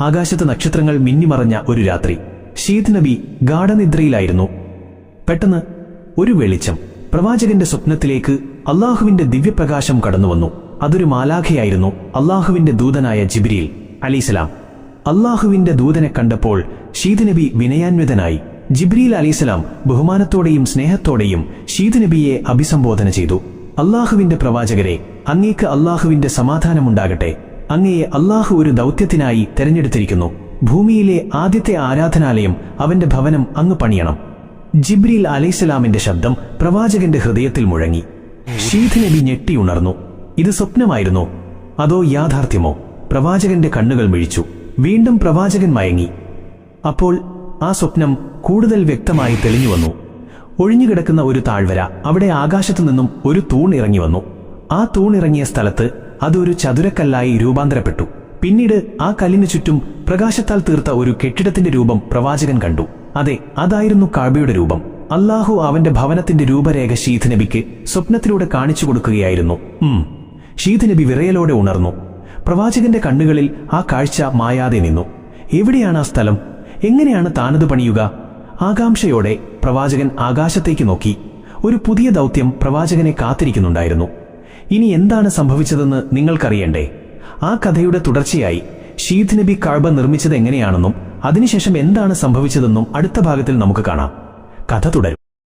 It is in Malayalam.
ആകാശത്ത് നക്ഷത്രങ്ങൾ മിന്നിമറഞ്ഞ ഒരു രാത്രി. ഷീദ് നബി ഗാഠനിദ്രയിലായിരുന്നു. പെട്ടെന്ന് ഒരു വെളിച്ചം പ്രവാചകന്റെ സ്വപ്നത്തിലേക്ക് അള്ളാഹുവിന്റെ ദിവ്യപ്രകാശം കടന്നുവന്നു. അതൊരു മാലാഖയായിരുന്നു അള്ളാഹുവിന്റെ ദൂതനായ ജിബ്രീൽ അലിസ്ലാം അള്ളാഹുവിന്റെ ദൂതനെ കണ്ടപ്പോൾ ഷീദ് നബി വിനയാന്വിതനായി. ജിബ്രീൽ അലിസ്ലാം ബഹുമാനത്തോടെയും സ്നേഹത്തോടെയും ഷീദ് നബിയെ അഭിസംബോധന ചെയ്തു. അള്ളാഹുവിന്റെ പ്രവാചകരെ അങ്ങേക്ക് അള്ളാഹുവിന്റെ സമാധാനമുണ്ടാകട്ടെ. അങ്ങയെ അള്ളാഹു ഒരു ദൗത്യത്തിനായി തെരഞ്ഞെടുത്തിരിക്കുന്നു. ഭൂമിയിലെ ആദ്യത്തെ ആരാധനാലയം അവന്റെ ഭവനം അങ്ങ് പണിയണം. ജിബ്രീൽ അലൈസലാമിന്റെ ശബ്ദം പ്രവാചകന്റെ ഹൃദയത്തിൽ മുഴങ്ങി. ഷീദ് നബി ഞെട്ടിയുണർന്നു ഇത് സ്വപ്നമായിരുന്നോ? അതോ യാഥാർത്ഥ്യമോ? പ്രവാചകന്റെ കണ്ണുകൾ മിഴിച്ചു. വീണ്ടും പ്രവാചകൻ മയങ്ങി. അപ്പോൾ ആ സ്വപ്നം കൂടുതൽ വ്യക്തമായി തെളിഞ്ഞു വന്നു. ഒഴിഞ്ഞുകിടക്കുന്ന ഒരു താഴ്വര അവിടെ ആകാശത്തു നിന്നും ഒരു തൂൺ ഇറങ്ങി വന്നു. ആ തൂണിറങ്ങിയ സ്ഥലത്ത് അതൊരു ചതുരക്കല്ലായി രൂപാന്തരപ്പെട്ടു. പിന്നീട് ആ കല്ലിനു ചുറ്റും പ്രകാശത്താൽ തീർത്ത ഒരു കെട്ടിടത്തിന്റെ രൂപം പ്രവാചകൻ കണ്ടു. അതെ അതായിരുന്നു കാബയുടെ രൂപം. അള്ളാഹു അവന്റെ ഭവനത്തിന്റെ രൂപരേഖ ഷീദ് നബിക്ക് സ്വപ്നത്തിലൂടെ കാണിച്ചു കൊടുക്കുകയായിരുന്നു. ഉം. ഷീദ് നബി വിറയലോടെ ഉണർന്നു. പ്രവാചകന്റെ കണ്ണുകളിൽ ആ കാഴ്ച മായാതെ നിന്നു. എവിടെയാണ് ആ സ്ഥലം? എങ്ങനെയാണ് താനത് പണിയുക? ആകാംക്ഷയോടെ പ്രവാചകൻ ആകാശത്തേക്ക് നോക്കി. ഒരു പുതിയ ദൗത്യം പ്രവാചകനെ കാത്തിരിക്കുന്നുണ്ടായിരുന്നു. ഇനി എന്താണ് സംഭവിച്ചതെന്ന് നിങ്ങൾക്കറിയണ്ടേ? ആ കഥയുടെ തുടർച്ചയായി ഷീദ് നബി കാഴ്ബ നിർമ്മിച്ചത് എങ്ങനെയാണെന്നും അതിനുശേഷം എന്താണ് സംഭവിച്ചതെന്നും അടുത്ത ഭാഗത്തിൽ നമുക്ക് കാണാം. കഥ തുടരും.